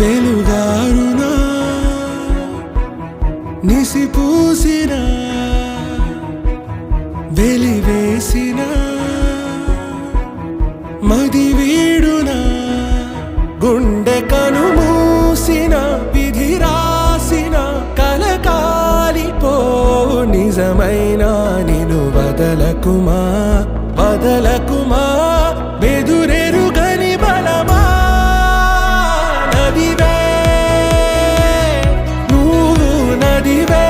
వెలుగారునా నిసిపూసిన వెలివేసిన మది వీడునా? గుండె కనుమూసిన విధి రాసిన కలకాలిపో నిజమైన నిను వదలకుమా వదలకుమా ready, baby.